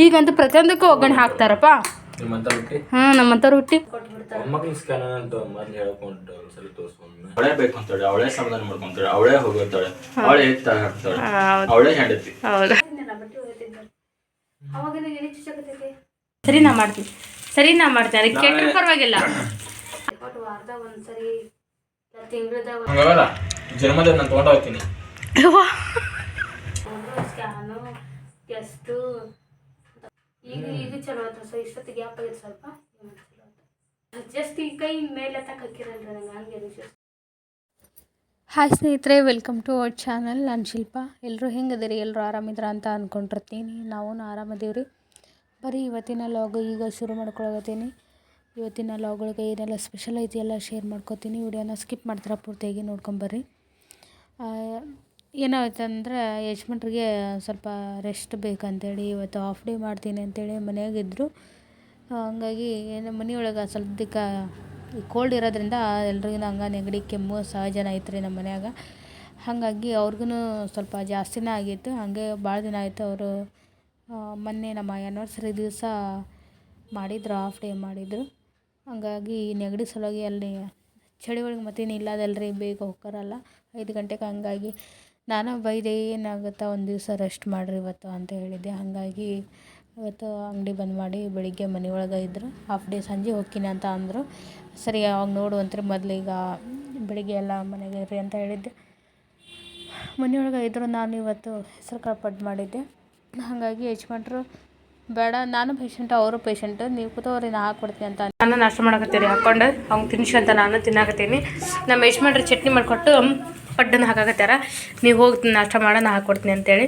ಈಗಂತೂ ಪ್ರತಿಯೊಂದಕ್ಕೂ ಒಗ್ಗರಣೆ ಹಾಕ್ತಾರಪ್ಪ. ನಿಮ್ಮಂತ ರೊಟ್ಟಿ? ಅವಳೇ ಬೇಕು ಅಂತಾಳೆ ಅವಳೇ ಸಮಾಧಾನ ಮಾಡ್ಕೊಂತಾಳೆ ಅವಳೇ ಹೋಗುತ್ತಾಳೆ ಅವಳೇ ಎತ್ತ ಹಾಕ್ತಾಳೆ ಅವಳೇ ಹೆಂಡತಿ. ಹೌದಾ. ಸರಿ ನಾ ಮಾಡ್ತೀನಿ. ಸರಿ ನಾ ಮಾಡ್ತೀನಿ. ಅದಕ್ಕೆ ಕೆಟ್ಟರು ಪರವಾಗಿಲ್ಲ. ಜನ್ಮದ ನಾನು ತೊಗೊಂಡು ಹೋಗ್ತೀನಿ ಸ್ಕ್ಯಾನು ಟೆಸ್ಟು ಈಗ ಈಗ ಚಲೋ ಆಯ್ತು ಸೊ ಇಷ್ಟೊತ್ತಿಗೆ ಗ್ಯಾಪ್ ಆಗಿತ್ತು ಸ್ವಲ್ಪ. ಜಸ್ಟ್ ಈ ಕೈ ಮೇಲೆ ತಕ್ಕ ಹಾಕಿರಲ್ರಿ ನಂಗೆ ಹಂಗೆ ಹಾಯ್ ಸ್ನೇಹಿತರೆ ವೆಲ್ಕಮ್ ಟು ಅವರ್ ಚಾನಲ್ ನಾನು ಶಿಲ್ಪ. ಎಲ್ಲರೂ ಹೆಂಗದಿರಿ? ಎಲ್ಲರೂ ಆರಾಮಿದ್ರ ಅಂತ ಅಂದ್ಕೊಂಡಿರ್ತೀನಿ ನಾವು ಆರಾಮದೀವ್ರಿ. ಬರೀ ಇವತ್ತಿನ ಲಾಗ್ ಈಗ ಶುರು ಮಾಡ್ಕೊಳಗತ್ತೀನಿ ಇವತ್ತಿನ ಲಾಗ್ ಒಳಗೆ ಏನೆಲ್ಲ ಸ್ಪೆಷಲ್ ಐತಿ ಎಲ್ಲ ಶೇರ್ ಮಾಡ್ಕೊತೀನಿ. ವಿಡಿಯೋನ ಸ್ಕಿಪ್ ಮಾಡ್ತಾರೆ ಪೂರ್ತಿಯಾಗಿ ನೋಡ್ಕೊಂಬರ್ರಿ ಏನಾಯ್ತಂದ್ರೆ ಯಜಮಾನ್ರಿಗೆ ಸ್ವಲ್ಪ ರೆಸ್ಟ್ ಬೇಕಂತೇಳಿ ಇವತ್ತು ಆಫ್ ಡೇ ಮಾಡ್ತೀನಿ ಅಂತೇಳಿ ಮನೆಯಾಗಿದ್ದರು ಹಂಗಾಗಿ ಏನು ಮನೆಯೊಳಗೆ ಸ್ವಲ್ಪ ದಿಕ್ಕ ಈ ಕೋಲ್ಡ್ ಇರೋದ್ರಿಂದ ಎಲ್ರಿಗೂ ಹಂಗೆ ನೆಗಡಿ, ಕೆಮ್ಮು ಸಹಜನ ರೀ ನಮ್ಮ ಮನ್ಯಾಗ. ಹಾಗಾಗಿ ಅವ್ರಿಗೂ ಸ್ವಲ್ಪ ಜಾಸ್ತಿನೇ ಆಗಿತ್ತು. ಹಾಗೆ ಭಾಳ ದಿನ ಆಯಿತು ಅವರು ಮೊನ್ನೆ ನಮ್ಮ ಆ್ಯನಿವರ್ಸರಿ ದಿವಸ ಮಾಡಿದ್ರು ಆಫ್ ಡೇ ಮಾಡಿದರು. ಹಾಗಾಗಿ ನೆಗಡಿ ಸಲುವಾಗಿ ಅಲ್ಲಿ ಚಳಿ ಒಳಗೆ ಮತ್ತೇನು ಇಲ್ಲದಲ್ರಿ, ಬೇಗ ಹೋಗ್ಕರಲ್ಲ ಐದು ಗಂಟೆಗೆ ಹಂಗಾಗಿ ನಾನು ಬೈದೆ ಏನಾಗುತ್ತಾ? ಒಂದು ದಿವಸ ರೆಸ್ಟ್ ಮಾಡಿರಿ ಇವತ್ತು ಅಂತ ಹೇಳಿದ್ದೆ. ಹಾಗಾಗಿ ಇವತ್ತು ಅಂಗಡಿ ಬಂದ್ ಮಾಡಿ ಬೆಳಿಗ್ಗೆ ಮನೆ ಒಳಗೆ ಇದ್ದರು ಹಾಫ್ ಡೇ ಸಂಜೆ ಹೋಗ್ತೀನಿ ಅಂತ ಅಂದರು. ಸರಿ, ಅವಾಗ ನೋಡುವಂತ್ರಿ ಮೊದಲೀಗ ಬೆಳಿಗ್ಗೆ ಎಲ್ಲ ಮನೆಗೆ ಇರ್ರಿ ಅಂತ ಹೇಳಿದ್ದೆ. ಮನೆಯೊಳಗೆ ಇದ್ದರು ನಾನು ಇವತ್ತು ಹೆಸರು ಕಾಳು ಮಾಡಿದ್ದೆ. ಹಾಗಾಗಿ ಯಜಮಾನ್ರು, ಬೇಡ, ನಾನು ಪೇಷಂಟ್ ಅವರು ಪೇಷಂಟ್ ನೀವು ಕೂತವ್ರಿ, ನಾ ಹಾಕೊಡ್ತೀನಿ ಅಂತ ನಾನು ನಾಷ್ಟ ಮಾಡಕತ್ತೀರಿ ಹಾಕೊಂಡು ಅವ್ನು ತಿನ್ಸಿ ಅಂತ ನಾನು ತಿನ್ನಾಕತ್ತೀನಿ. ನಮ್ಮ ಯಜಮಾನ್ರು ಚಟ್ನಿ ಮಾಡಿಕೊಟ್ಟು ಪಡ್ಡನ್ನು ಹಾಕಾಕತ್ಯಾರ ನೀವು ಹೋಗ್ತೀನಿ ನಾಷ್ಟ ಮಾಡ ನಾ ಹಾಕ್ಕೊಡ್ತೀನಿ ಅಂತೇಳಿ.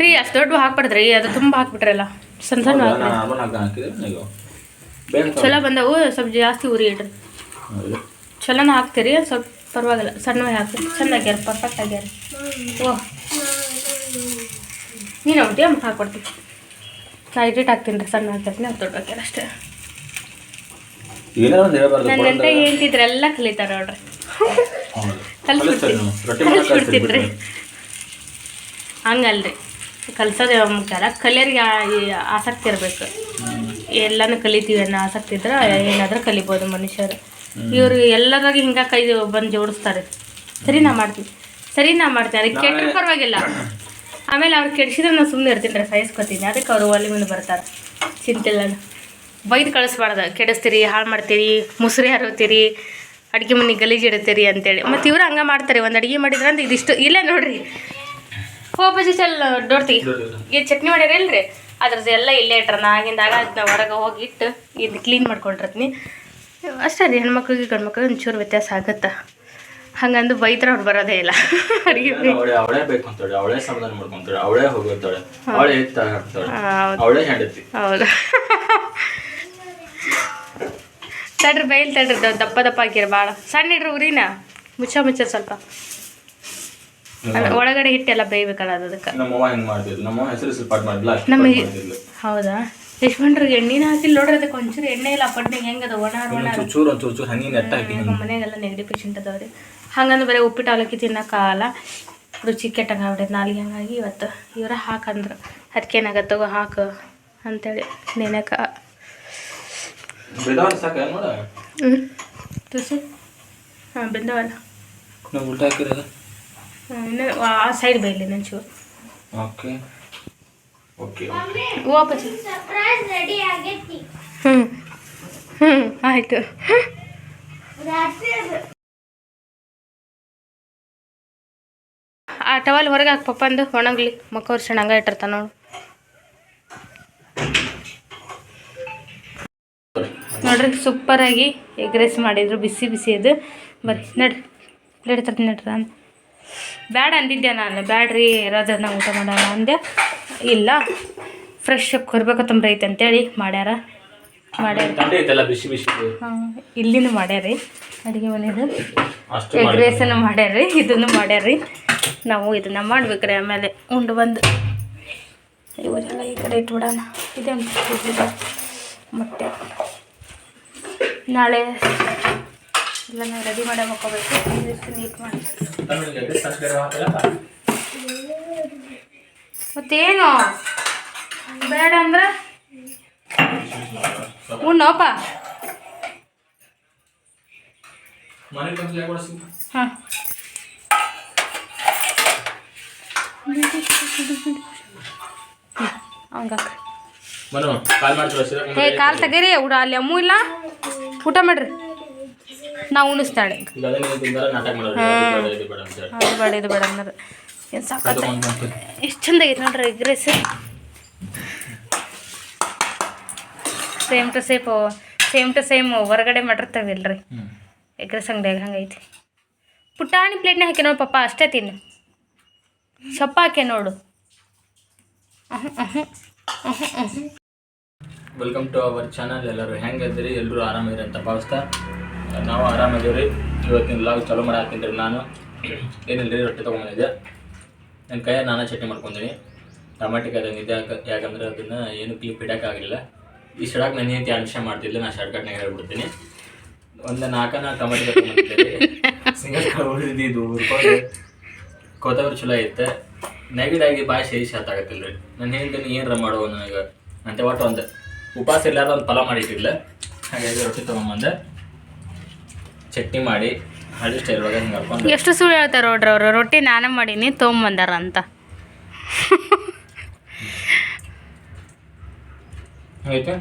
ರೀ ಅಷ್ಟು ದೊಡ್ಡ ಹಾಕ್ಬಾರ್ದ್ರಿ ಅದು ತುಂಬ ಹಾಕ್ಬಿಟ್ರಲ್ಲ. ಸಣ್ಣ ಸಣ್ಣ ಚಲೋ ಬಂದವು ಸ್ವಲ್ಪ ಜಾಸ್ತಿ ಉರಿ ಇಡ್ರಿ. ಚಲೋನ ಹಾಕ್ತೀರಿ ಸ್ವಲ್ಪ ಪರವಾಗಿಲ್ಲ ಸಣ್ಣ ಹಾಕ್ತೀರಿ ಚೆಂದ ಆಗ್ಯಾರ ಪರ್ಫೆಕ್ಟ್ ಆಗ್ಯಾರ. ಓ. ನೀನು ಹೊಂಟಿ ಅಮ್ಮ ಹಾಕ್ಕೊಡ್ತೀನಿ ನಾ ಇಟ್ಟಿಟ್ಟು ಹಾಕ್ತೀನಿ ರೀ ಸಣ್ಣ ಹಾಕ್ತೀನಿ ಅದು ದೊಡ್ಡ ಹಾಕ್ಯಾರ ಅಷ್ಟೇ. ನನ್ನ ಒಂದು ಹೇಳ್ತಿದ್ರೆ ಎಲ್ಲ ಕಲಿತಾರೆ ನೋಡ್ರಿ. ನೀವು. ಕಲಿಸ್ಬಿಡ್ರಿ. ಹಂಗಲ್ರಿ. ಕಲ್ಸೋದೇ ಮುಖ್ಯ ಅಲ್ಲ ಕಲಿಯೋರಿಗೆ ಆಸಕ್ತಿ ಇರಬೇಕು. ಎಲ್ಲನೂ ಕಲಿತೀವಿ ಅನ್ನೋ ಆಸಕ್ತಿ ಇದ್ರೆ ಏನಾದರೂ ಕಲಿಬೋದು ಮನುಷ್ಯರು. ಇವರು ಎಲ್ಲರಾಗ ಹಿಂಗೆ ಕೈ ಬಂದು ಜೋಡಿಸ್ತಾರೆ. ಸರಿ ನಾ ಮಾಡ್ತೀವಿ ಸರಿ ನಾ ಮಾಡ್ತೀನಿ. ಅದಕ್ಕೆ ಕೆಟ್ಟರು ಪರವಾಗಿಲ್ಲ. ಆಮೇಲೆ ಅವ್ರು ಕೆಡ್ಸಿದ್ರೆ ನಾನು ಸುಮ್ಮನೆ ಇರ್ತೀನಿ ರೀ ಸಹಿಸ್ಕೊತೀನಿ. ಅದಕ್ಕೆ ಅವರು ಒಲೆ ಮುಂದೆ ಬರ್ತಾರೆ. ಚಿಂತಿಲ್ಲ ಬೈದು ಕಳಿಸ್ಬಾರ್ದು. ಕೆಡಿಸ್ತೀರಿ ಹಾಳು ಮಾಡ್ತೀರಿ ಮುಸುರಿ ಹರಿತೀರಿ ಅಡುಗೆ ಮನೆ ಗಲೀಜು ಇಡ್ತೀರಿ ಅಂತೇಳಿ. ಮತ್ತು ಇವರು ಹಂಗೆ ಮಾಡ್ತಾರೆ ಒಂದು ಅಡುಗೆ ಮಾಡಿದ್ರೆ ಅಂದ್ರೆ ಇದಿಷ್ಟು. ಇಲ್ಲೇ ನೋಡ್ರಿ. ಹೋಗಿ ಚಲ್ ಡೋರ್ತಿಗೆ ಈ ಚಟ್ನಿ ಮಾಡ್ಯಾರ ಇಲ್ರಿ? ಅದ್ರದ್ದು ಎಲ್ಲ ಇಲ್ಲೇ ಇಟ್ರ ಆಗಿಂದಾಗ ಅದನ್ನ ಹೊರಗೆ ಹೋಗಿ ಇಟ್ಟು ಇದು ಕ್ಲೀನ್ ಮಾಡ್ಕೊಂಡಿರ್ತೀನಿ. ಅಷ್ಟೇ ರೀ ಹೆಣ್ಮಕ್ಳಿಗೆ ಗಂಡು ಮಕ್ಳಿಗೆ ಒಂಚೂರು ವ್ಯತ್ಯಾಸ ಆಗುತ್ತೆ. ಹಂಗಂದು ಬೈತ್ರ ಅವ್ರು ಬರೋದೇ ಇಲ್ಲ. ಅಡುಗೆ ಅವಳೇ ಅವಳೇ ಬೇಕು ಅಂತಾಳೆ ಅವಳೇ ಸಮಾಧಾನ ಮಾಡ್ಕೊಂತಾಳೆ ಅವಳೇ ಹೋಗುತ್ತಾಳೆ ಅವಳೇ ಹೌದು. ಅವಳೇ ಹೆಂಡತಿ. ಹೌದು. ತಡ್ರಿ ಬೈಲ್ ತಡ್ರಿ ದಪ್ಪ ದಪ್ಪ ಹಾಕಿರ ಭಾಳ ಸಣ್ಣ ಇಡ್ರಿ ಉರಿನ ಮುಚ್ಚ ಮುಚ್ಚ ಸ್ವಲ್ಪ. ಒಳಗಡೆ ಹಿಟ್ಟೆಲ್ಲ ಬೇಯ್ಬೇಕಲ್ಲ ಅದು ಅದಕ್ಕೆ ನಮಗೆ ಹೌದಾ? ಯಶವಂಟ್ರಿಗೆ ಎಣ್ಣಿನ ಹಾಕಿಲ್ಲ ನೋಡ್ರಿ ಅದಕ್ಕೆ ಒಂಚೂರು ಎಣ್ಣೆ ಇಲ್ಲ ಪಡ್ನಿಗೆ ಹೆಂಗದ ಒಣ ನಮ್ಮ ಮನೆಗೆಲ್ಲ ನೆಗಡಿ ಪೇಷಂಟ್ ಅದಾವ್ರಿ. ಹಂಗಂದ್ರೆ ಬರೀ ಉಪ್ಪಿಟ್ಟು ಅವಲಕ್ಕಿ ತಿನ್ನೋಕ್ಕಾಗಲ್ಲ. ರುಚಿ ಕೆಟ್ಟಂಗೆ ಆಗ್ಬಿಟ್ಟೈತೆ ನಾಲ್ಗೆ ಹಂಗಾಗಿ ಇವತ್ತು ಇವರ ಹಾಕಂದ್ರು. ಅದಕ್ಕೆ ತಗೋ ಹಾಕು ಅಂತೇಳಿ ನೆನಕ ಬೇದವನ್ ಸಾಕ ನೋಡ ಹ್ಞೂ ತುಸಿ ಹಾಂ ಬೆಂದವಲ್ಲ ನಾವು ಉಲ್ಟಾ ಹಾಕಿರೋದು ಹ್ಮ್, ಇನ್ನು ಆ ಸೈಡ್ ಬೈಲಿ ನಂಚೂರು ಓಕೆ ಹ್ಞೂ ಹ್ಞೂ ಆಯಿತು ಆ ಟವಲ್ ಹೊರಗೆ ಹಾಕಿ ಪಪ್ಪಂದು ಒಣಗ್ಲಿ ಮಕ್ಕ ವರ್ಷ ಹಂಗ ಇಟ್ಟಿರ್ತಾನ ನೋಡು ನೋಡ್ರಿ ಸೂಪರಾಗಿ ಎಗ್ ರೈಸ್ ಮಾಡಿದ್ರು ಬಿಸಿ ಬಿಸಿ ಅದು ಬರ್ರಿ ನಡ್ರಿ ಪ್ಲೇಟ್ ತರ್ತೀನಿ ನಡ್ರಿ ನಾನು. ಬ್ಯಾಡ ಅಂದಿದ್ದೆ ನಾನು? ಬ್ಯಾಡ್ರಿ ನಾ ಊಟ ಮಾಡೋಣ ಅಂದೆ ಇಲ್ಲ. ಫ್ರೆಶ್ ಕೊರ್ಬೇಕತ್ತಂಬ್ರಿ ಐತೆ ಅಂತೇಳಿ ಮಾಡ್ಯಾರ. ಮಾಡ್ಯಾರ. ಹಾಂ ಇಲ್ಲಿನೂ ಮಾಡ್ಯಾರಿ ಅಡುಗೆ ಮನೆದು. ಎಗ್ ರೈಸನ್ನು ಮಾಡ್ಯಾರಿ ಇದನ್ನು ಮಾಡ್ಯಾರಿ ನಾವು ಇದನ್ನ ಮಾಡ್ಬೇಕ್ರಿ ಆಮೇಲೆ ಉಂಡು ಬಂದು. ಇವರೆಲ್ಲ ಈ ಕಡೆ ಇಟ್ಬಿಡೋಣ. ಇದೆ ಮತ್ತೆ ನಾಳೆ ಇಲ್ಲ ನಾವು ರೆಡಿ ಮಾಡಿ ಹಾಕೋಬೇಕು ನೀಟ್ ಮಾಡಿ ಮತ್ತೇನು? ಬೇಡ ಅಂದ್ರೆ? ಉಣ್ಣಪ್ಪ ಹಾಂ. ಹಂಗ ಮನು ಕಾಲ್ ತಗೀರಿ ಹೇ ಕಾಲು ತೆಗೀರಿ ಊಟ ಅಲ್ಲಿ ಅಮ್ಮೂ ಇಲ್ಲ? ಊಟ ಮಾಡ್ರಿ. ನಾ ಉಣಿಸ್ತಾಳೆ. ಹಾಂ. ಬೇಡ ಇದು ಬೇಡ ಅನ್ನೋದು ಏನು ಸಾಕತ್ತ ಎಷ್ಟು ಚಂದ ಆಗೈತೆ ನೋಡ್ರಿ egg rice same to same same to same ಹೊರಗಡೆ ಮಾಡಿರ್ತೇವೆ ಇಲ್ರಿ. ಎಗ್ ರೈಸ್ ಅಂಗಡಿಯಾಗ ಹಂಗೈತಿ ಪುಟಾಣಿ ಪ್ಲೇಟ್ನ ಹಾಕಿ ನೋಡಿ ಪಪ್ಪ ಅಷ್ಟೇ ತಿನ್ನು. ಸೊಪ್ಪ ಹಾಕಿ ನೋಡು. ವೆಲ್ಕಮ್ ಟು ಅವರ್ ಚಾನಲ್ ಎಲ್ಲರೂ ಹೆಂಗಿದ್ರಿ ಎಲ್ಲರೂ ಆರಾಮಿದ್ರಿ ಅಂತ ಭಾವಿಸ್ತಾ. ನಾವು ಆರಾಮಿದ್ದೀವಿ ಇವತ್ತಿನ ಲಾಗ್ ಚಾಲೂ ಮಾಡಾಕಿದ್ರಿ ನಾನು. ಏನಿಲ್ಲ ರೀ ರೊಟ್ಟಿ ತೊಗೊಂಡಿದ್ದೆ ನನ್ನ ಕೈಯಾಗ ನಾನೇ ಚಟ್ನಿ ಮಾಡ್ಕೊಂತೀನಿ. ಟಮಾಟಿ ಕಾಯಿ ಯಾಕ- ಯಾಕಂದ್ರೆ ಅದನ್ನು ಏನು ಕ್ಲಿಪ್ ಇಡೋಕ್ಕಾಗಲಿಲ್ಲ ಈ ಸಡಕ್ ನಾನು ಏನು ನಿಮಿಷ ಮಾಡ್ತಿಲ್ಲ ನಾನು ಶಾರ್ಟ್ಕಟ್ನಾಗ ಹೇಳ್ಬಿಡ್ತೀನಿ. ಒಂದು ನಾಲ್ಕನ ಟಮಾಟಿ ತೊಗೊಂಬಂದಿದ್ದೆ. ಸಿಂಗಲ್ ಹೊಡೆದಿದ್ದು ಹುರ್ಕೊಂಡು ಕೊತ್ತಂಬರಿ ಚಲೋ ಐತೆ. ನೆಗಡಾಗಿ ಬಾಯಿ ಶಾತ್ ಆಗತ್ತಿಲ್ಲ ರೀ ನಾನು ಹೇಳ್ತೀನಿ ಏನರ ಮಾಡುವ ನನಗೆ ಅಂತ ಒಟ್ಟು ಒಂದು. ಉಪವಾಸ ಇಲ್ಲಾರ ಒಂದು ಫಲ ಮಾಡಿಟ್ಟಿಲ್ಲ ಹಾಗಾಗಿ ರೊಟ್ಟಿ ತೊಗೊಂಬಂದೆ ಚಟ್ನಿ ಮಾಡಿ ಹಳ್ಳಿ ಸ್ಟೈಲ್ ಒಳಗೆ ಹಿಂಗೆ ಹಾಕೊಂಡು ಎಷ್ಟು ಸುಳ್ಳು ಹೇಳ್ತಾರೆ ನೋಡ್ರಿ ಅವರು ರೊಟ್ಟಿ ನಾನೇ ಮಾಡೀನಿ ತೊಗೊಂಬಂದಾರ ಅಂತ. ಆಯ್ತು?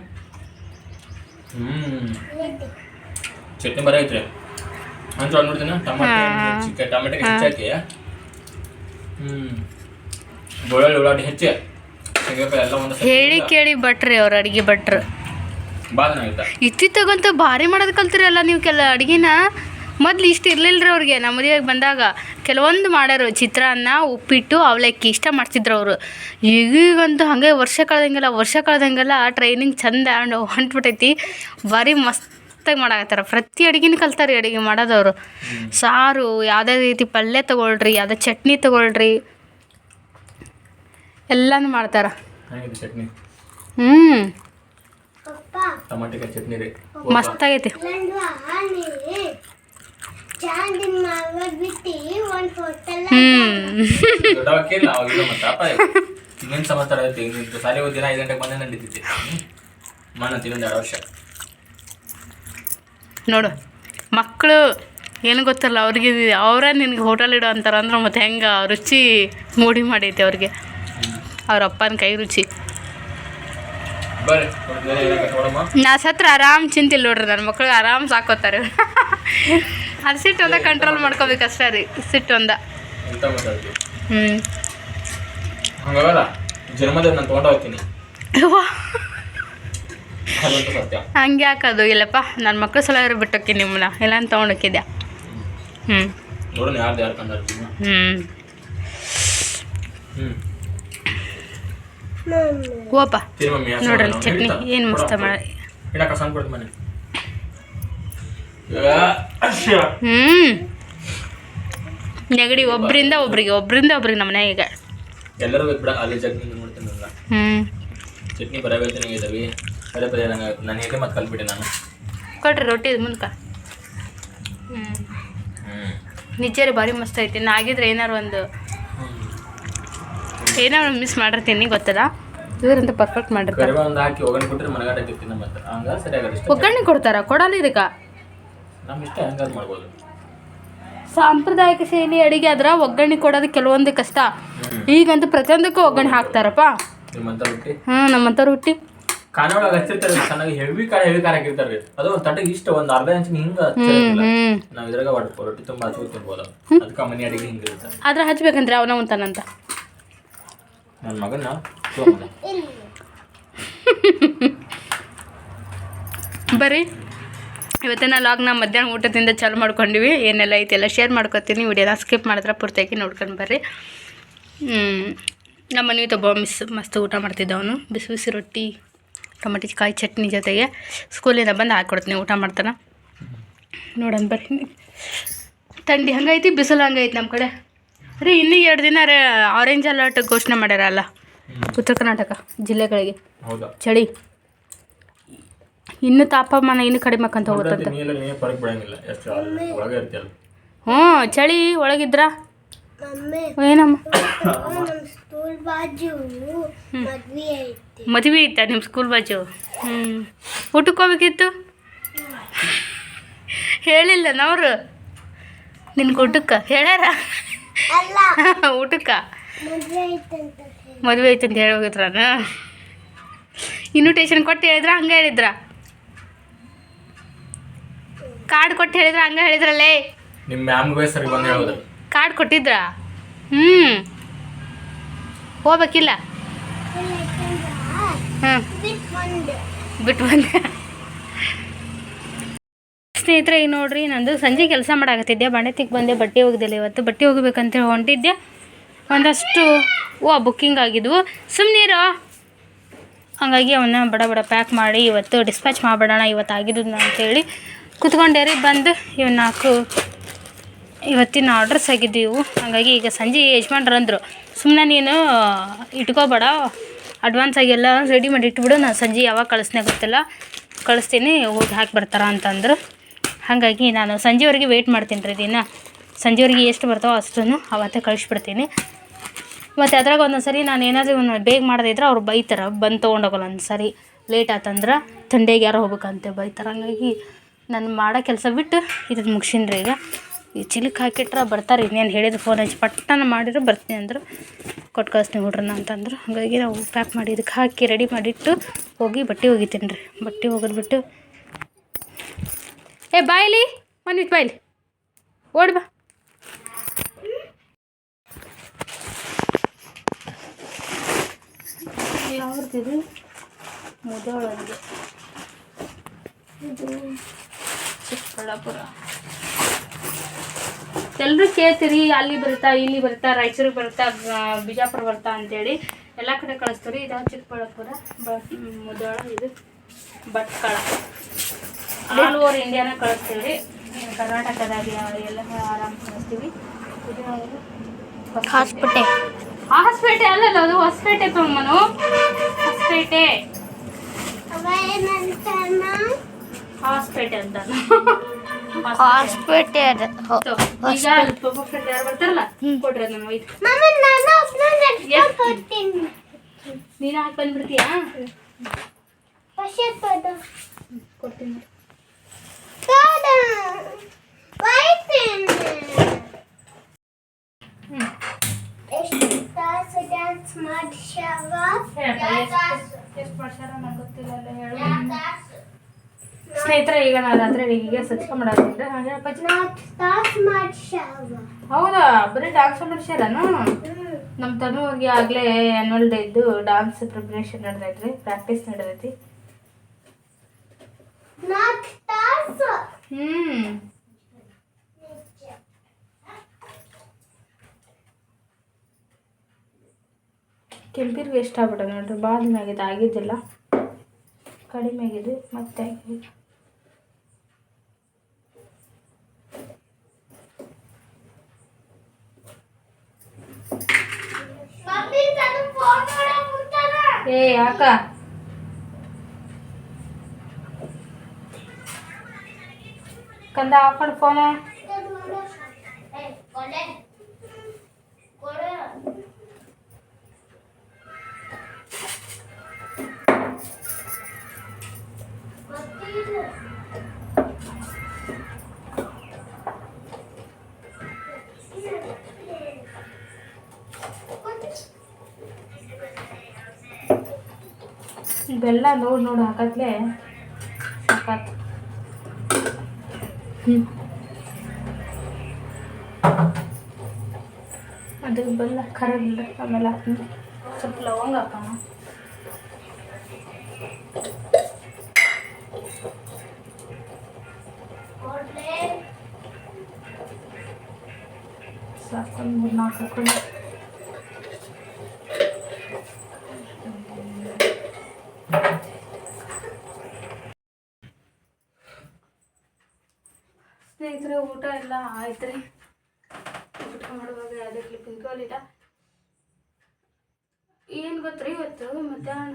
ಹ್ಞೂ ಚಟ್ನಿ ಬರ ಐತ್ರಿ. ಅಂತ ನೋಡ್ತೀನಿ ಟಮಾಟೆ ಚಿಕ್ಕ ಟಮಾಟೆ ಹೆಚ್ಚಾಕಿ. ಹ್ಞೂ ಬೆಳ್ಳುಳ್ಳಿ ಉಳ್ಳಾಡಿ ಹೆಚ್ಚಿ. ಹೇಳಿ ಕೇಳಿ ಭಟ್ರಿ ಅವ್ರು ಅಡುಗೆ ಭಟ್ರು. ಇತ್ತಿತ್ತಗಂತೂ ಭಾರಿ ಮಾಡೋದು ಕಲ್ತಿರಲ್ಲ ನೀವು ಕೆಲ ಅಡುಗೆನ? ಮೊದ್ಲು ಇಷ್ಟು ಇರಲಿಲ್ಲ ರೀ ಅವ್ರಿಗೆ ನಮ್ಮ ಮದುವೆಗೆ ಬಂದಾಗ. ಕೆಲವೊಂದು ಮಾಡ್ಯಾರು ಚಿತ್ರಾನ್ನ ಉಪ್ಪಿಟ್ಟು ಅವಲಕ್ಕಿ ಇಷ್ಟ ಮಾಡ್ತಿದ್ರು ಅವರು. ಈಗೀಗಂತೂ ಹಾಗೆ ವರ್ಷ ಕಳೆದಂಗೆಲ್ಲ ವರ್ಷ ಕಳೆದಂಗೆಲ್ಲ ಟ್ರೈನಿಂಗ್ ಚಂದ ಹೊಂಟ್ಬಿಟ್ಟೈತಿ ಭಾರಿ ಮಸ್ತಾಗಿ ಮಾಡಾಕತ್ತಾರ. ಪ್ರತಿ ಅಡುಗೆನೂ ಕಲ್ತಾರೆ ಅಡುಗೆ ಮಾಡೋದವರು. ಸಾರು ಯಾವುದೇ ರೀತಿ ಪಲ್ಯ ತಗೊಳ್ರಿ ಯಾವುದೇ ಚಟ್ನಿ ತೊಗೊಳ್ರಿ. ಎಲ್ಲನೂ ಮಾಡ್ತಾರೆ. ಚಟ್ನಿ. ಹ್ಞೂ ಟಮಾಟಿಕಾಯಿ ಚಟ್ನಿ ರೀ. ಮಸ್ತಾಗೈತಿ. ಹ್ಞೂ ದೊಡ್ಡವಕ್ಕಿಲ್ಲ ಅವಾಗಿಲ್ಲ ಮತ್ತೆ ಅಪ್ಪ ಇನ್ನೇನು ಸಮಾಚಾರ ಐತಿ? ಇನ್ನೊಂದು ಸಾಲಿ ಹೋದ ದಿನ ಐದು ಗಂಟೆಗೆ ಬಂದೆ ನಡೀತೈತಿ ಮನ ತಿನ್ನೊಂದು ಎರಡು ವರ್ಷ. ನೋಡು ಮಕ್ಕಳು ಏನು ಗೊತ್ತಲ್ಲ ಅವ್ರಿಗೆ ಅವರೇ ನಿನಗೆ ಹೋಟೆಲ್ ಇಡೋ ಅಂತಾರಂದ್ರೆ ಮತ್ತೆ ಹೆಂಗೆ ರುಚಿ ಮೂಡಿ ಮಾಡೈತಿ ಅವ್ರಿಗೆ. ಅವ್ರ ಅಪ್ಪನ ಕೈ ರುಚಿ. ನಾ ಸತ್ರ ಆರಾಮ್ ಚಿಂತಿಲ್ಲ ನೋಡ್ರಿ ನನ್ನ ಮಕ್ಳಿಗೆ ಆರಾಮ್ ಸಾಕೋತಾರೆ. ಅದು ಸಿಟ್ಟು ಒಂದ ಕಂಟ್ರೋಲ್ ಮಾಡ್ಕೋಬೇಕು ಅಷ್ಟೇ ರೀ ಸಿಟ್ಟು ಒಂದ. ಹಂಗೆ ಹಾಕೋದು ಇಲ್ಲಪ್ಪ ನನ್ನ ಮಕ್ಳು ಸಲ ಇರೋ ಬಿಟ್ಟೋಕ್ಕಿ ನಿಮ್ಮನ್ನ ಇಲ್ಲ ಅಂತ ತೊಗೊಂಡೋಕಿದ್ಯಾ ಹ್ಞೂ ಹ್ಞೂ ಆ ನೋಡ್ರಿ ಚಟ್ನಿ? ಏನು ಮಸ್ತ ಹ್ಮ್ ಮಾಡ. ಹ್ಞೂ ನೆಗಡಿ ಒಬ್ರಿಂದ ಒಬ್ರಿಗೆ ಒಬ್ರಿಂದ ಒಬ್ರಿಗೆ ನಮ್ಮ ಮನ್ಯಾಗ ಈಗ. ಎಲ್ಲರೂ ಬಿಡ ಅಲ್ಲಿ ಚಟ್ನಿ ನೋಡ್ತೀನಿ ನಾನು. ಹ್ಞೂ ಚಟ್ನಿ ಬರಬೇಕು ಇದ್ದಾವೆ ಪದೇ ಪದೇ ನಂಗೆ ನಾನು ಹೇಳಿ ಮತ್ತೆ ಕಲ್ಬಿಟ್ಟೆ ನಾನು. ಕೊಡ್ರಿ ರೊಟ್ಟಿ ಮುಂದ್ಕ. ಹ್ಞೂ ನಿಜ ರೀ ಭಾರಿ ಮಸ್ತ್ ಐತಿ. ನಾ ಆಗಿದ್ರೆ ಏನಾರು ಒಂದು ಏನಾರು ಮಿಸ್ ಮಾಡಿರ್ತೀನಿ ಗೊತ್ತಲ್ಲ? ಇವರಂತ ಪರ್ಫೆಕ್ಟ್ ಮಾಡಿರ್ತಾರೆ. ಒಗ್ಗರಣೆ ಕೊಡ್ತಾರ? ಕೊಡಲ್ಲ ಇದಕ್ಕ? ಸಾಂಪ್ರದಾಯಿಕ ಶೈಲಿ ಅಡಿಗೆ ಆದ್ರೆ ಒಗ್ಗರಣೆ ಕೊಡೋದು ಕೆಲವೊಂದು ಕಷ್ಟ. ಈಗಂತೂ ಪ್ರತಿಯೊಂದಕ್ಕೂ ಒಗ್ಗರಣೆ ಹಾಕ್ತಾರಪ್ಪ. ಹ್ಞೂ ನಮ್ಮಂಥವ್ರು ಹುಟ್ಟಿ ಖಾನ ಒಳಗೆ ಹಚ್ಚಿರ್ತಾರೆ ಚೆನ್ನಾಗಿ ಹೆವಿ ಖಾರ ಹೆವಿ ಖಾರ ಹಾಕಿರ್ತಾರೆ. ಅದು ಒಂದು ತಟ್ಟೆಗೆ ಇಷ್ಟ ಒಂದು ಅರ್ಧ ಇಂಚಿನ ಹಿಂಗೆ ನಾವು ಇದ್ರಾಗ ಒಟ್ಟು ರೊಟ್ಟಿ ತುಂಬ ಹಚ್ಚು ತಿನ್ಬೋದು. ಅದಕ್ಕೆ ಮನೆ ಅಡಿಗೆ ಹಿಂಗಿರುತ್ತೆ ಆದ್ರೆ ಹಚ್ಬೇಕಂದ್ರೆ ಅವನ ಉಂತಾನಂತ ನನ್ನ ಮಗನ. ಬರ್ರಿ. ಇವತ್ತಿನ ಲಾಗ್ನ ಮಧ್ಯಾಹ್ನ ಊಟದಿಂದ ಚಾಲು ಮಾಡ್ಕೊಂಡಿವಿ. ಏನೆಲ್ಲ ಐತೆ ಎಲ್ಲ ಶೇರ್ ಮಾಡ್ಕೊತೀನಿ. ವಿಡಿಯೋನ ಸ್ಕಿಪ್ ಮಾಡಿದ್ರೆ ಪೂರ್ತಿಯಾಗಿ ನೋಡ್ಕೊಂಡು ಬರ್ರಿ. ನಮ್ಮ ಮನೆ ತಗೋ ಮಿಸ್ ಮಸ್ತ್ ಊಟ ಮಾಡ್ತಿದ್ದ ಅವನು ಬಿಸಿ ಬಿಸಿ ರೊಟ್ಟಿ ಟೊಮೆಟೊ ಕಾಯಿ ಚಟ್ನಿ ಜೊತೆಗೆ ಸ್ಕೂಲಿಂದ ಬಂದು ಹಾಕ್ಕೊಡ್ತೀನಿ ಊಟ ಮಾಡ್ತಾನೆ. ನೋಡೋಣ ಬರ್ರಿ. ಥಂಡಿ ಹಂಗೈತಿ ಬಿಸಿಲು ಹಂಗೈತಿ ನಮ್ಮ ಕಡೆ. ರೀ ಇನ್ನೂ ಎರಡು ದಿನ ರೇ ಆರೆಂಜ್ ಅಲರ್ಟ್ ಘೋಷಣೆ ಮಾಡ್ಯಾರಲ್ಲ. ಉತ್ತರ ಕರ್ನಾಟಕ ಜಿಲ್ಲೆಗಳಿಗೆ. ಹೌದಾ? ಚಳಿ. ಇನ್ನು ತಾಪಮಾನ ಇನ್ನು ಕಡಿಮೆ ಕಂತ ಹೋಗುತ್ತಂತೆ ಹ್ಞೂ ಚಳಿ ಒಳಗಿದ್ರ? ಏನಮ್ಮ? ಸ್ಕೂಲ್ ಬಾಜು ಮದ್ವೆ ಐತಿ. ನಿಮ್ಮ ಸ್ಕೂಲ್ ಬಾಜು? ಹ್ಞೂ ಊಟಕ್ಕೆ ಹೋಗ್ಬೇಕಿತ್ತು? ಹೇಳಿಲ್ಲ ನವರು ನಿನ್ಗೆ ಊಟಕ್ಕೆ? ಹೇಳ್ಯಾರ? ಊಟಕ್ಕೆ? ಮದ್ವೆ ಐತೆ ಅಂತ ಹೇಳಿ. ಹೋಗಿದ್ರಾನ ಇನ್ವಿಟೇಷನ್ ಕೊಟ್ಟು ಹೇಳಿದ್ರ ಹಂಗೆ ಹೇಳಿದ್ರ? ಕಾರ್ಡ್ ಕೊಟ್ಟು ಹೇಳಿದ್ರ ಹಂಗೆ ಹೇಳಿದ್ರಲ್ಲೇ? ನಿಮ್ಮ ಮ್ಯಾಮ್ಗೆ ಸರಿ ಬಂದು ಹೇಳೋದು. ಕಾರ್ಡ್ ಕೊಟ್ಟಿದ್ರ? ಹ್ಞೂ ಹೋಗ್ಬೇಕಿಲ್ಲ? ಹ್ಞೂ ಬಿಟ್ಟು ಬಂದೆ ಸ್ನೇಹಿತರೆ ಈಗ ನೋಡಿರಿ, ನಂದು ಸಂಜೆ ಕೆಲಸ ಮಾಡಾಕತ್ತಿದ್ದೆ. ಬಣ್ಣತಿಗೆ ಬಂದೆ, ಬಟ್ಟೆ ಹೋಗಿದ್ದಿಲ್ಲ ಇವತ್ತು. ಬಟ್ಟೆ ಹೋಗ್ಬೇಕಂತ ಹೊಂಟಿದ್ದೆ. ಒಂದಷ್ಟು, ಓ ಬುಕ್ಕಿಂಗ್ ಆಗಿದ್ವು. ಸುಮ್ಮನೀರ ಹಾಗಾಗಿ ಅವನ್ನ ಬಡ ಬಡ ಪ್ಯಾಕ್ ಮಾಡಿ ಇವತ್ತು ಡಿಸ್ಪ್ಯಾಚ್ ಮಾಡಿಬಿಡೋಣ, ಇವತ್ತು ಆಗಿದ್ದು ಅಂತೇಳಿ ಕುತ್ಕೊಂಡೆ ರೀ. ಬಂದು ಇವು ನಾಲ್ಕು, ಇವತ್ತಿನ ಆರ್ಡರ್ಸ್ ಆಗಿದ್ದು ಇವು. ಹಂಗಾಗಿ ಈಗ ಸಂಜೆ ಯಜಮಾನ್ರು ಅಂದರು ಸುಮ್ಮನೆ ನೀನು, ಇಟ್ಕೋಬೇಡ. ಅಡ್ವಾನ್ಸ್ ಆಗೆಲ್ಲ ರೆಡಿ ಮಾಡಿ ಇಟ್ಬಿಡು. ನಾನು ಸಂಜೆ ಯಾವಾಗ ಕಳಿಸ್ನೇ ಗೊತ್ತಿಲ್ಲ. ಕಳಿಸ್ತೀನಿ, ಹೋಗಿ ಹಾಕಿ ಬರ್ತಾರ ಅಂತಂದ್ರು. ಹಾಗಾಗಿ ನಾನು ಸಂಜೆವರೆಗೆ ವೆಯ್ಟ್ ಮಾಡ್ತೀನಿ ರೀ ದಿನ. ಸಂಜೆವರೆಗೆ ಎಷ್ಟು ಬರ್ತಾವೋ ಅಷ್ಟನ್ನು ಅವತ್ತೇ ಕಳಿಸ್ಬಿಡ್ತೀನಿ. ಮತ್ತು ಅದ್ರಾಗ ಒಂದೊಂದು ಸರಿ ನಾನು ಏನಾದರೂ ಒಂದು ಬೇಗ ಮಾಡದೇ ಇದ್ರೆ ಅವ್ರು ಬೈತಾರೆ, ಬಂದು ತೊಗೊಂಡೋಗಲ್ಲ ಒಂದು ಸರಿ ಲೇಟ್ ಆತಂದ್ರೆ ತಂಡೆಗೆ ಯಾರೋ ಹೋಗ್ಬೇಕಂತೆ ಬೈತಾರೆ. ಹಂಗಾಗಿ ನಾನು ಮಾಡೋ ಕೆಲಸ ಬಿಟ್ಟು ಇದನ್ನು ಮುಗಿಸಿನ್ರಿ ಈಗ. ಈ ಚಿಲಿಕ್ ಹಾಕಿಟ್ರೆ ಬರ್ತಾರೆ, ಇನ್ನೇನು ಹೇಳಿದ್ರು ಫೋನ್ ಹಚ್ಚಿ ಪಟ್ಟನ ಮಾಡಿದ್ರೆ ಬರ್ತೀನಿ ಅಂದರು. ಕೊಟ್ಟು ಕಳಿಸ್ತೀನಿ ಹುಡ್ರನ್ನ ಅಂತಂದ್ರು. ಹಾಗಾಗಿ ನಾವು ಪ್ಯಾಕ್ ಮಾಡಿ ಇದಕ್ಕೆ ಹಾಕಿ ರೆಡಿ ಮಾಡಿಟ್ಟು ಹೋಗಿ ಬಟ್ಟೆ ಒಗಿತೀನಿ ರೀ. ಬಟ್ಟೆ ಒಗೆದ್ಬಿಟ್ಟು ಏ, ಬಾಯ್ಲಿ ಒಂದು ಮಿನಿಟ್ ಬಾಯ್ಲಿ. ಓಡಿ ಬಾ. ಇದು ಚಿಕ್ಕಬಳ್ಳಾಪುರ ಎಲ್ಲರೂ ಕೇಳ್ತೀರಿ, ಅಲ್ಲಿ ಬರ್ತಾ ಇಲ್ಲಿ ಬರ್ತಾ ರಾಯಚೂರಿಗೆ ಬರ್ತಾ ಬಿಜಾಪುರ ಬರ್ತಾ ಅಂತೇಳಿ ಎಲ್ಲ ಕಡೆ ಕಳಿಸ್ತೀರಿ ಇದು ಚಿಕ್ಕಬಳ್ಳಾಪುರ ಬಟ್ ಮುದೋಳ, ಇದು ಭಟ್ಕಳ. ಆಲ್ ಓವರ್ ಇಂಡಿಯಾನ ಕಳಿಸ್ತೀವಿ ರೀ ಕರ್ನಾಟಕದಾಗ ಎಲ್ಲ ಆರಾಮ್ ಕಳಿಸ್ತೀವಿ. ಇದು ಹಾಸ್ಪಿಟಲ್ ಹಾಸ್ಪೇಟೆ. ಅಲ್ಲಲ್ಲ ಅದು ಹೊಸಪೇಟೆ ತಮ್ಮನು ಹೊಸಪೇಟೆ. ಹಾಸ್ಪೇಟೆ ಅಂತ. ಹಾಸ್ಪಿಟಲ್ ಈಗ ಫ್ರೆಂಡ್ ಯಾರು ಬರ್ತಾರಲ್ಲ ಕೊಡ್ರಿ ಅದನ್ನ ಒಯ್ದು. ಮಮ್ಮಿ ನಾನು ಹಾಕಿ ಬಂದ್ಬಿಡ್ತೀಯಾ? ಕೊಡ್ತೀನಿ. ಸ್ನೇಹಿತರೆ, ಈಗ ನಾನು ರಾತ್ರಿ ಅಡಿಗೆಗೆ ಸಚ್ಕ ಹೌದಾ? ಬರೀ ಡಾನ್ಸ್ ಮಾಡ್ಸ್ಯಾರನು ನಮ್ಮ ತನುವಿಗೆ ಆಗಲೇ ಆ್ಯನ್ವಲ್ ಡೇ ಇದ್ದು ಡಾನ್ಸ್ ಪ್ರಿಪ್ರೇಷನ್ ನಡೆದೈತ್ರಿ ಪ್ರಾಕ್ಟೀಸ್ ನಡೆದೈತಿ. ನಾಲ್ಕು ತಾಸು ಹ್ಞೂ ಕೆಂಪಿರ್ಗೆ ಎಷ್ಟು ಆಗ್ಬಿಟ್ಟೆ ನೋಡ್ರಿ. ಭಾಳ ದಿನ ಆಗಿದೆ ಆಗಿದ್ದಿಲ್ಲ. ಕಡಿಮೆ ಆಗಿದೆ ಮತ್ತೆ ಆಗಿದೆ. ಮಮ್ಮಿ ತನ್ನ ಫೋನ್ ನೋಡಕ್ಬಿಡ್ತಾನ ಏ ಯಾಕ? ಕಂದ ಹಾಕೊಂಡು ಫೋನ ಬೆಲ್ಲ ನೋಡಿ ನೋಡಿ ಹಾಕತ್ಲೆ. ಸಾಕಾತ್ ಹ್ಞೂ ಅದು ಬೆಲ್ಲ ಕರಗಿಲ್ಲ ಆಮೇಲೆ ಹಾಕ್ತೀನಿ. ಸ್ವಲ್ಪ ಲವಂಗ ಹಾಕೋಣ. ಸಾಕೊಂಡು ಮೂರು ನಾಲ್ಕು ಹಾಕೊಂಡು ಸ್ನೇಹಿತರೆ ಊಟ ಎಲ್ಲ ಆಯ್ತು ರೀ ಊಟ ಮಾಡುವಾಗ ಯಾವುದೇ ಕ್ಲಿಪ್ಪಿಂಗ್ ತೋಲಿಲ್ಲ ಏನು ಗೊತ್ತ್ರಿ ಇವತ್ತು? ಮಧ್ಯಾಹ್ನ.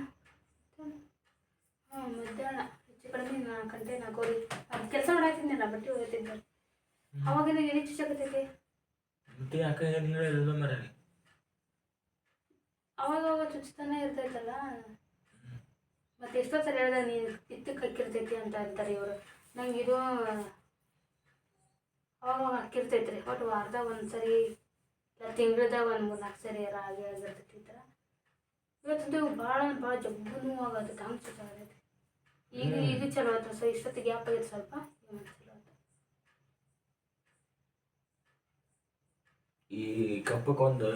ಹಾಂ ಮಧ್ಯಾಹ್ನ. ಹೆಚ್ಚು ಕಡಿಮೆ ನಾಲ್ಕು ಗಂಟೆ ನಾಲ್ಕೂವರೆ. ಅದು ಕೆಲಸ ಮಾಡಾಕಿದ್ನಲ್ಲ ಬಟ್ಟೆ ಹೋಗ್ತಿದ್ದೆ ಅವಾಗ ನನಗೆ ಹೇಳಿಲ್ಲ ಮರ ಅವಾಗ ಅವಾಗ ಚುಚ್ತಾನೆ ಇರ್ತೈತಲ್ಲ? ಮತ್ತೆ ಎಷ್ಟೋ ಸರಿ ಹೇಳ್ದೆ ನೀನು ಇತ್ತು ಕಕ್ಕಿರ್ತೈತಿ ಅಂತ ಅಂತಾರೆ ಇವರು. ನಂಗೆ ಇದು ಅವಾಗ ಹಕ್ಕಿರ್ತೈತ್ರಿ ಒಟ್ಟು ವಾರದಾಗ ಒಂದು ಸರಿ ಇಲ್ಲ ತಿಂಗ್ಳದಾಗ ಒಂದು ಮೂರು ನಾಲ್ಕು ಸರಿ ರಾಗಿ ಆಗಿರ್ತೈತಿ ಈ ಥರ ಭಾಳ ಭಾಳ ಜಬ್ಬು ನೋವು ಆಗತ್ತೆ ಹಂಗೆ ಸುತ್ತಾಗತೈತಿ ಈಗ ಈಗ ಚಲೋ ಆಯ್ತು ಸೊ ಇಷ್ಟೊತ್ತಿಗೆ ಗ್ಯಾಪ್ ಆಗೈತೆ ಸ್ವಲ್ಪ ಚಲೋ ಆಯ್ತು ಈ ಕಪ್ಪಕ್ಕೊಂದು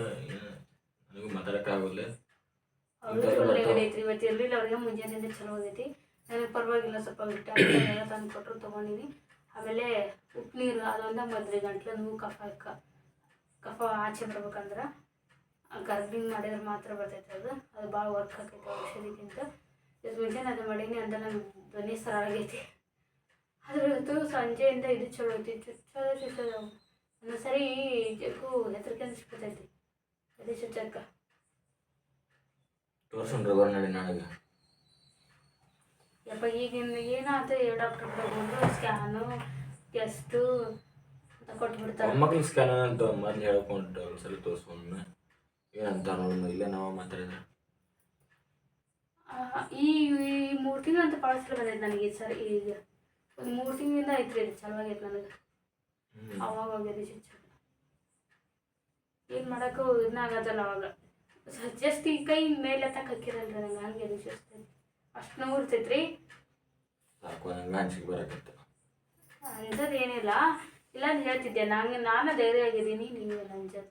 ನನಗೂ ಮಾತಾಡೋಕ್ಕಾಗಲ್ಲ ಇವತ್ತು ಇರಲಿಲ್ಲ ಅವ್ರಿಗೆ ಮುಂಜಾನೆ ಚಲೋ ಆಗೈತಿ. ನನಗೆ ಪರವಾಗಿಲ್ಲ ಸ್ವಲ್ಪ ಎಲ್ಲ ತಂದು ಕೊಟ್ಟರು ತೊಗೊಂಡಿನಿ. ಆಮೇಲೆ ಉಪ್ಪು ನೀರು, ಅದೊಂದ ಮೊದಲು ಗಂಟ್ಲು ನೋವು ಕಫ ಕಫ ಆಚೆ ಬರ್ಬೇಕಂದ್ರೆ ಗರ್ಭಿಂಗ್ ಮಾಡಿದ್ರೆ ಮಾತ್ರ ಬರ್ತೈತೆ ಅದು. ಅದು ಭಾಳ ವರ್ಕ್ ಆಕೈತೆ ಔಷಧಿಗಿಂತ. ಇದು ಮುಂಜಾನೆ ಅದು ಮಾಡೀನಿ ಅಂತ ನನ್ನ ಧ್ವನಿ ಸರಾಗೈತಿ ಇವತ್ತು ಸಂಜೆಯಿಂದ ಇದು ಚಲೋ ಐತಿ ಚುಚ್ಚೋದು ಚುಚ್ಚೋದು ಒಂದೊಂದು ಸರಿ ಜಗ್ಗು ಹೆದರಿಕೆ ಅನಿಸ್ಬಿಟ್ಟೈತಿ ಅದೇ ಚುಚ್ಚಕ್ಕ. ನಡಿ ನನಗೆ. ಯಪ್ಪ ಈಗಿನ ಏನಾಯ್ತು ಏ ಡಾಕ್ಟರ್ ತಗೊಂಡು ಸ್ಕ್ಯಾನು ಟೆಸ್ಟು ಅಂತ ಕೊಟ್ಬಿಡ್ತಾರೆ. ಸ್ಕ್ಯಾನ್ ಅಂತ ಮೊದ್ಲು ಹೇಳ್ಕೊಂಡು ಒಂದ್ಸಲ ತೋರಿಸ್ಕೊಂಡು ಏನಂತ ನೋಡೋಣ ಇಲ್ಲೇ ನಾವು ಮಾತಾಡಿದ್ರೆ ಈ ಈ ಮೂರು ತಿಂಗಳು ಅಂತ ಭಾಳ ಸಲ ಬಂದೈತೆ ನನಗೆ ಸರಿ ಈಗ ಒಂದು ಮೂರು ತಿಂಗಳಿಂದ ಐತ್ರಿ ಇದು ಚಲೋ ಆಗೈತೆ ನನಗೆ ಅವಾಗ ಹೋಗ್ಯದ ಚಲೋ ಏನು ಮಾಡೋಕ್ಕೂ ಇದನ್ನಾಗತ್ತಲ್ಲ ಅವಾಗ. ಜಸ್ಟ್ ಈ ಕೈ ಮೇಲೆ ತಕ್ಕ ಹಾಕಿರಲ್ರಿ ನಂಗೆ ಹಂಗೆ ಅದು ಚುಚ್ತೈತಿ ಅಷ್ಟು ನೋವು ಇರ್ತೈತ್ರಿ. ಸಾಕು ನಂಗೆ ಬರಕತ್ತ. ಏನಿಲ್ಲ ಇಲ್ಲ. ಅಂತ ಹೇಳ್ತಿದ್ದೆ ನಂಗೆ ನಾನು ಧೈರ್ಯ ಆಗಿದ್ದೀನಿ ನೀವು ಅಂಜದ್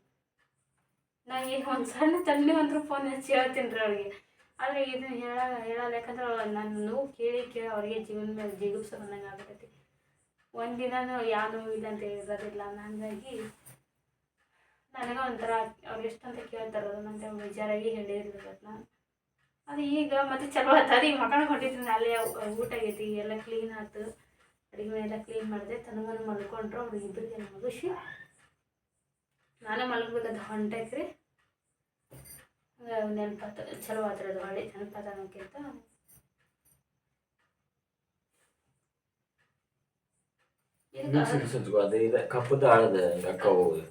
ನಾ ಏನು ಒಂದು ಸಣ್ಣ ತಣ್ಣಿ ಒಂದ್ರ ಫೋನ್ ಹಚ್ಚಿ ಹೇಳ್ತೀನಿ ರೀ ಅವ್ರಿಗೆ. ಆದರೆ ಇದನ್ನ ಹೇಳ ಹೇಳಲ್ಲ. ಯಾಕಂದ್ರೆ ನನ್ನ ನೋವು ಕೇಳಿ ಕೇಳಿ ಅವ್ರಿಗೆ ಜೀವನ ಮೇಲೆ ಜಿಗುಪ್ಸ ಬಂದಂಗೆ ಆಗತೈತಿ ಒಂದಿನೂ ಯಾವ ನೋವು ಇಲ್ಲ ಅಂತ ಇರೋದಿಲ್ಲ ಹಂಗಾಗಿ ನನಗೆ ಒಂಥರ ಅವ್ರು ಎಷ್ಟಂತ ಕೇಳ್ತಾರೆ ನನ್ನ ಬೇಜಾರಾಗಿ ಹೇಳಿರ್ಲಿಲ್ಲ ನಾನು. ಅದು ಈಗ ಮತ್ತೆ ಚಲೋ ಆಯ್ತು. ಅದು ಈಗ ಮಕ್ಕಳು ಕೊಟ್ಟಿದ್ರಿ ಅಲ್ಲೇ ಊಟ ಆಗೈತಿ, ಎಲ್ಲ ಕ್ಲೀನ್ ಆಯ್ತು. ಅಡುಗೆ ಎಲ್ಲ ಕ್ಲೀನ್ ಮಾಡಿದೆ. ತನಗನು ಮಲ್ಕೊಂಡ್ರು, ಅವ್ರು ಇಬ್ಬರಿಗೆ ಮುಗಿಸಿ ನಾನೇ ಮಲಗ್ಬೇಕಂತ ಹೊಂಟೈತ್ರಿ ನೆನಪತ್ತ, ಚಲೋ ಆತ್ರಿ ಅದು ಹಳೆ ನೆನಪತ್ತ ಅನ್ನೋಕ್ಕಿಂತ ಕಪ್ಪದ ಆಳದ ಅಕ್ಕ ಹೋಗುದು.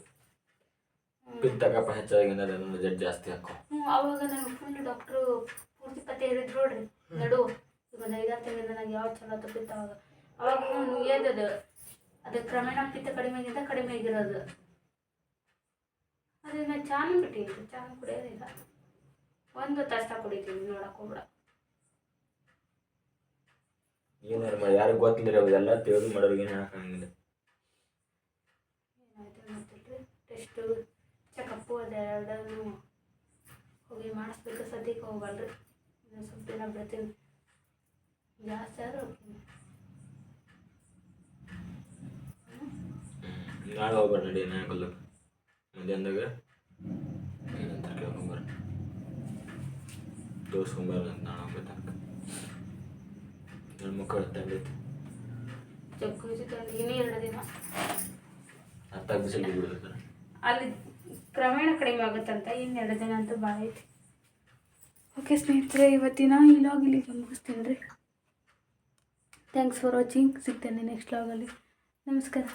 ಪಿತ್ತ ಕಪ್ಪ ಹೆಚ್ಚಾಗಿಂದ ನನ್ನ ಜಡ್ ಜಾಸ್ತಿ ಹಾಕೋ ಹ್ಞೂ ಅವಾಗ ನನಗೆ ಫುಲ್ ಡಾಕ್ಟ್ರು ಪೂರ್ತಿ ಪತ್ತೆ ಹೇಳಿದ್ರು ನೋಡ್ರಿ. ನಡು ಒಂದು ಐದಾರು ತಿಂಗಳಿಂದ ನಂಗೆ ಯಾವ ಚಲೋ ತಪ್ಪಿತ್ತು ಅವಾಗ ಅವಾಗ ನಾನು ಏದದು ಅದು ಕ್ರಮೇಣ ಪಿತ್ತ ಕಡಿಮೆಗಿಂತ ಕಡಿಮೆ ಆಗಿರೋದು. ಅದನ್ನ ಚಾನು ಬಿಟ್ಟಿದ್ದು ಚಾನು ಕುಡಿಯೋದಿಲ್ಲ ಒಂದು ತಾಸ ಕುಡಿತೀವಿ ನೋಡಕ್ಕೆ ಹೋಗ್ಬಿಡ ಏನಾರು ಮಾಡಿ ಯಾರಿಗೂ ಗೊತ್ತಿಲ್ಲ ಅವೆಲ್ಲ ತಿಳಿದು ಮಾಡೋರಿಗೆ ಏನು ಹಾಕಂಗಿಲ್ಲ ಏನಾಯ್ತು ಗೊತ್ತಿಲ್ರಿ? ಟೆಸ್ಟು ಚೆಕಪ್ಪು ಅದೆರಡನ್ನು ಹೋಗಿ ಮಾಡಿಸ್ಬೇಕು ಸದ್ಯಕ್ಕೆ ಹೋಗಲ್ರಿ ಇನ್ನೊಂದು ಸ್ವಲ್ಪ ದಿನ ಬಿಡ್ತೀನಿ. ಜಾಸ್ತಿ ಆದ್ರೆ ಹೋಗ್ತೀನಿ. ನಾಳೆ ಹೋಗ್ಬಾರ ನಡಿ ನಾಯಕಲ್ಲ ಮಧ್ಯಾಹ್ನದಾಗ ಏನಂತ ಕೇಳ್ಕೊಂಬಾರ. ತೋರಿಸ್ಕೊಂಬಾರ ಅಂತ ನಾಳೆ ಹೋಗ್ಬೇಕು ನನ್ನ ಮಕ್ಕಳು ತಂದೈತಿ ಜಗ್ಗು ಚಿಕನ್ ಇನ್ನೂ ಎರಡು ದಿನ. ಅರ್ಥ ಬಿಸಿಲು ಬಿಡ್ಬೇಕಾರೆ ಅಲ್ಲಿ ಕ್ರಮೇಣ ಕಡಿಮೆ ಆಗುತ್ತಂತ ಎರಡು ದಿನ ಅಂತೂ ಭಾಳ ಐತಿ. ಓಕೆ ಸ್ನೇಹಿತರೆ, ಇವತ್ತಿನ ಈ ಲಾಗ್ ಇಲ್ಲಿಗೆ ಮುಗಿಸ್ತೀನಿ ರೀ. ಥ್ಯಾಂಕ್ಸ್ ಫಾರ್ ವಾಚಿಂಗ್ ಸಿಗ್ತೇನೆ ನೆಕ್ಸ್ಟ್ ಲಾಗಲ್ಲಿ ನಮಸ್ಕಾರ.